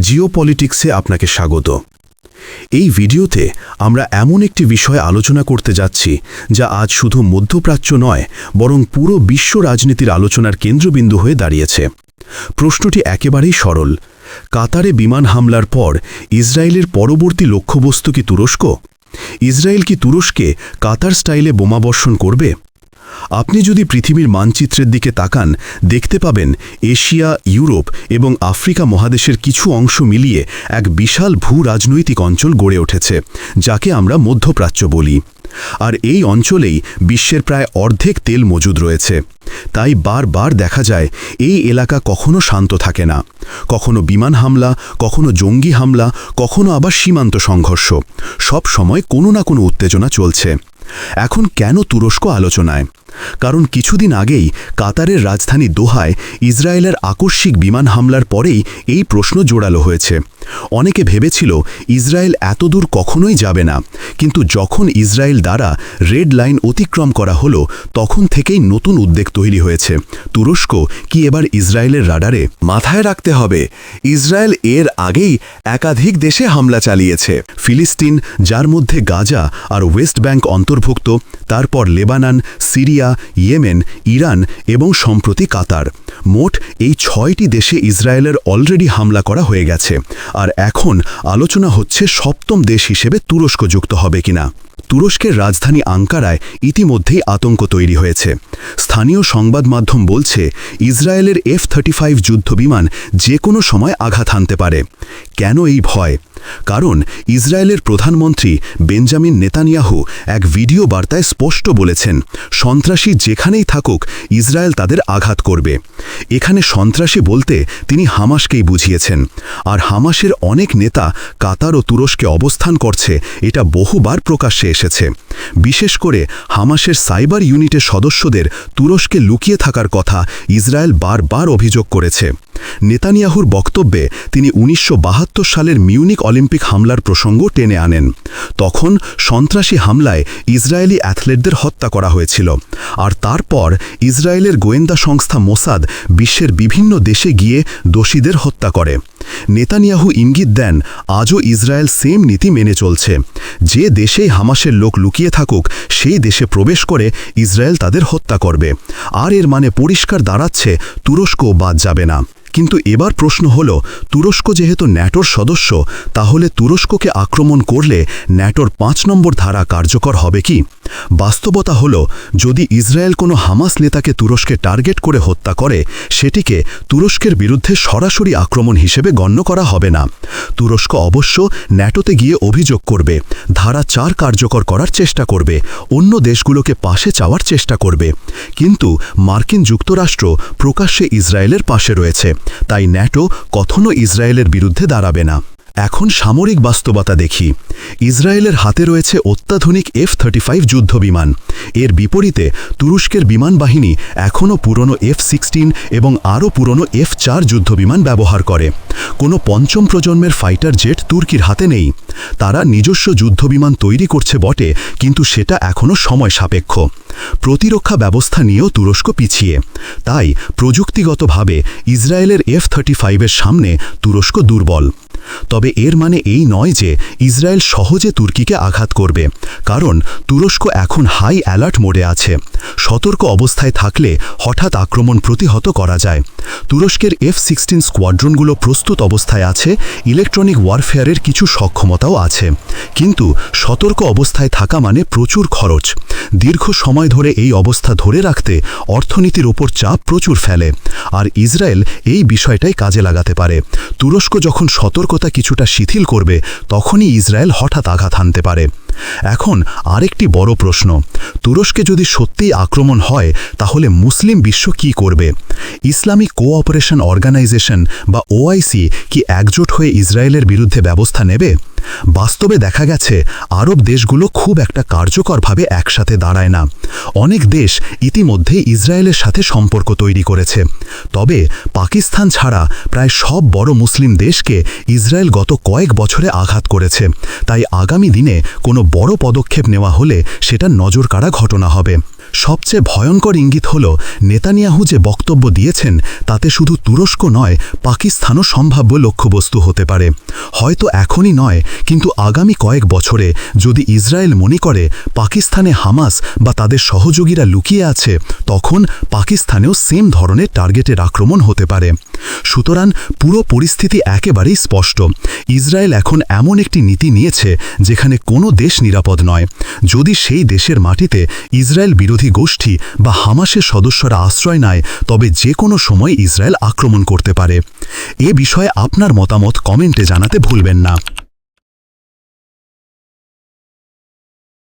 জিওপলিটিক্সে আপনাকে স্বাগত। এই ভিডিওতে আমরা এমন একটি বিষয় আলোচনা করতে যাচ্ছি, যা আজ শুধু মধ্যপ্রাচ্য নয়, বরং পুরো বিশ্ব রাজনীতির আলোচনার কেন্দ্রবিন্দু হয়ে দাঁড়িয়েছে। প্রশ্নটি একেবারেই সরল। কাতারে বিমান হামলার পর ইসরায়েলের পরবর্তী লক্ষ্যবস্তু কি তুরস্ক? ইসরায়েল কি তুরস্কে কাতার স্টাইলে বোমাবর্ষণ করবে? আপনি যদি পৃথিবীর মানচিত্রের দিকে তাকান, দেখতে পাবেন এশিয়া, ইউরোপ এবং আফ্রিকা মহাদেশের কিছু অংশ মিলিয়ে এক বিশাল ভূ রাজনৈতিক অঞ্চল গড়ে উঠেছে, যাকে আমরা মধ্যপ্রাচ্য বলি। আর এই অঞ্চলেই বিশ্বের প্রায় অর্ধেক তেল মজুদ রয়েছে। তাই বারবার দেখা যায়, এই এলাকা কখনো শান্ত থাকে না। কখনো বিমান হামলা, কখনো জঙ্গি হামলা, কখনো আবার সীমান্ত সংঘর্ষ। সব সময় কোনো না কোনো উত্তেজনা চলছে। এখন কেন তুরস্ক আলোচনায়? কারণ কিছুদিন আগেই কাতারের রাজধানী দোহায় ইসরায়েলের আকস্মিক বিমান হামলার পরেই এই প্রশ্ন জোরালো হয়েছে। অনেকে ভেবেছিল ইসরায়েল এত দূর কখনোই যাবে না কিন্তু যখন ইসরায়েল দ্বারা রেড লাইন অতিক্রম করা হলো তখন থেকেই নতুন উদ্বেগ তৈরি হয়েছে। তুরস্ক কি এবার ইসরায়েলের রাডারে? মাথায় রাখতে হবে ইসরায়েল এর আগেই একাধিক দেশে হামলা চালিয়েছে। ফিলিস্তিন যার মধ্যে গাজা আর ওয়েস্ট ব্যাংক অন্তর্ভুক্ত, তারপর লেবানান, সিরিয়া, ইয়েমেন, ইরান এবং সম্প্রতি কাতার। মোট এই ছয়টি দেশে ইসরায়েলের অলরেডি হামলা করা হয়ে গেছে। আর এখন আলোচনা হচ্ছে সপ্তম দেশ হিসেবে তুরস্ক যুক্ত হবে কিনা। তুরস্কের রাজধানী আঙ্কারায় ইতিমধ্যেই আতঙ্ক তৈরি হয়েছে। স্থানীয় সংবাদ মাধ্যম বলছে, ইসরায়েলের এফ থার্টি ফাইভ যুদ্ধবিমান যে কোনো সময় আঘাত হানতে পারে। কেন এই ভয়? কারণ ইসরায়েলের প্রধানমন্ত্রী বেঞ্জামিন নেতানিয়াহু এক ভিডিও বার্তায় স্পষ্ট বলেছেন, সন্ত্রাসী যেখানেই থাকুক, ইসরায়েল তাদের আঘাত করবে। এখানে সন্ত্রাসী বলতে তিনি হামাসকেই বুঝিয়েছেন। আর হামাসের অনেক নেতা কাতার ও তুরস্কে অবস্থান করছে, এটা বহুবার প্রকাশ্যে এসেছে। বিশেষ করে হামাসের সাইবার ইউনিটের সদস্যদের তুরস্কে লুকিয়ে থাকার কথা ইসরায়েল বারবার অভিযোগ করেছে। নেতানিয়াহুর বক্তব্যে তিনি উনিশশো বাহাত্তর সালের মিউনিক অলিম্পিক হামলার প্রসঙ্গ টেনে আনেন। তখন সন্ত্রাসী হামলায় ইসরায়েলি অ্যাথলেটদের হত্যা করা হয়েছিল। আর তারপর ইসরায়েলের গোয়েন্দা সংস্থা মোসাদ বিশ্বের বিভিন্ন দেশে গিয়ে দোষীদের হত্যা করে। নেতানিয়াহু ইঙ্গিত দেন, আজও ইসরায়েল সেম নীতি মেনে চলছে। যে দেশেই হামাসের লোক লুকিয়ে থাকুক, সেই দেশে প্রবেশ করে ইসরায়েল তাদের হত্যা করবে। আর এর মানে পরিষ্কার দাঁড়াচ্ছে, তুরস্কও বাদ যাবে না। কিন্তু এবার প্রশ্ন হল, তুরস্ক যেহেতু ন্যাটোর সদস্য, তাহলে তুরস্ককে আক্রমণ করলে ন্যাটোর পাঁচ নম্বর ধারা কার্যকর হবে কি? বাস্তবতা হল, যদি ইসরায়েল কোনো হামাস নেতাকে তুরস্কে টার্গেট করে হত্যা করে, সেটিকে তুরস্কের বিরুদ্ধে সরাসরি আক্রমণ হিসেবে গণ্য করা হবে না। তুরস্ক অবশ্য ন্যাটোতে গিয়ে অভিযোগ করবে, ধারা চার কার্যকর করার চেষ্টা করবে, অন্য দেশগুলোকে পাশে চাওয়ার চেষ্টা করবে। কিন্তু মার্কিন যুক্তরাষ্ট্র প্রকাশ্যে ইসরায়েলের পাশে রয়েছে। তাই ন্যাটো কখনও ইসরায়েলের বিরুদ্ধে দাঁড়াবে না। এখন সামরিক বাস্তবতা দেখি। ইসরায়েলের হাতে রয়েছে অত্যাধুনিক এফ থার্টি ফাইভ যুদ্ধবিমান। এর বিপরীতে তুরস্কের বিমান বাহিনী এখনও পুরনো এফ সিক্সটিন এবং আরও পুরনো এফ চার যুদ্ধবিমান ব্যবহার করে। কোনো পঞ্চম প্রজন্মের ফাইটার জেট তুর্কির হাতে নেই। তারা নিজস্ব যুদ্ধবিমান তৈরি করছে বটে, কিন্তু সেটা এখনও সময় সাপেক্ষ। প্রতিরক্ষা ব্যবস্থা নিয়েও তুরস্ক পিছিয়ে। তাই প্রযুক্তিগতভাবে ইসরায়েলের এফ থার্টি ফাইভের সামনে তুরস্ক দুর্বল। তবে এর মানে এই নয় যে ইসরায়েল সহজে তুর্কিকে আঘাত করবে, কারণ তুরস্ক এখন হাই অ্যালার্ট মোডে আছে। সতর্ক অবস্থায় থাকলে হঠাৎ আক্রমণ প্রতিহত করা যায়। তুরস্কের এফ সিক্সটিন স্কোয়াড্রনগুলো প্রস্তুত অবস্থায় আছে, ইলেকট্রনিক ওয়ারফেয়ারের কিছু সক্ষমতাও আছে। কিন্তু সতর্ক অবস্থায় থাকা মানে প্রচুর খরচ। দীর্ঘ সময় ধরে এই অবস্থা ধরে রাখতে অর্থনীতির ওপর চাপ প্রচুর ফেলে। আর ইসরায়েল এই বিষয়টাই কাজে লাগাতে পারে। তুরস্ক যখন সতর্কতা কিছুটা শিথিল করবে, তখনই ইসরায়েল হঠাৎ আঘাত হানতে পারে। এখন আরেকটি বড় প্রশ্ন, তুরস্কে যদি সত্যিই আক্রমণ হয়, তাহলে মুসলিম বিশ্ব কি করবে? ইসলামিক কোঅপারেশন অর্গানাইজেশন বা ওআইসি কি একজোট হয়ে ইসরায়েলের বিরুদ্ধে ব্যবস্থা নেবে? বাস্তবে দেখা গেছে, আরব দেশগুলো খুব একটা কার্যকরভাবে একসাথে দাঁড়ায় না। অনেক দেশ ইতিমধ্যে ইসরায়েলের সাথে সম্পর্ক তৈরি করেছে। তবে পাকিস্তান ছাড়া প্রায় সব বড় মুসলিম দেশকে ইসরায়েল গত কয়েক বছরে আঘাত করেছে। তাই আগামী দিনে কোনো বড় পদক্ষেপ নেওয়া হলে সেটা নজর কাড়া ঘটনা হবে। সবচেয়ে ভয়ঙ্কর ইঙ্গিত হল, নেতানিয়াহু যে বক্তব্য দিয়েছেন, তাতে শুধু তুরস্ক নয়, পাকিস্তানও সম্ভাব্য লক্ষ্যবস্তু হতে পারে। হয়তো এখনই নয়, কিন্তু আগামী কয়েক বছরে, যদি ইসরায়েল মনে করে পাকিস্তানে হামাস বা তাদের সহযোগীরা লুকিয়ে আছে, তখন পাকিস্তানেও সেম ধরনের টার্গেটের আক্রমণ হতে পারে। সুতরাং পুরো পরিস্থিতি একেবারেই স্পষ্ট। ইসরায়েল এখন এমন একটি নীতি নিয়েছে, যেখানে কোনো দেশ নিরাপদ নয়। যদি সেই দেশের মাটিতে ইসরায়েল বিরোধী গোষ্ঠী বা হামাসের সদস্যরা আশ্রয় নেয়, তবে যে কোনো সময় ইসরায়েল আক্রমণ করতে পারে। এ বিষয়ে আপনার মতামত কমেন্টে জানাতে ভুলবেন না।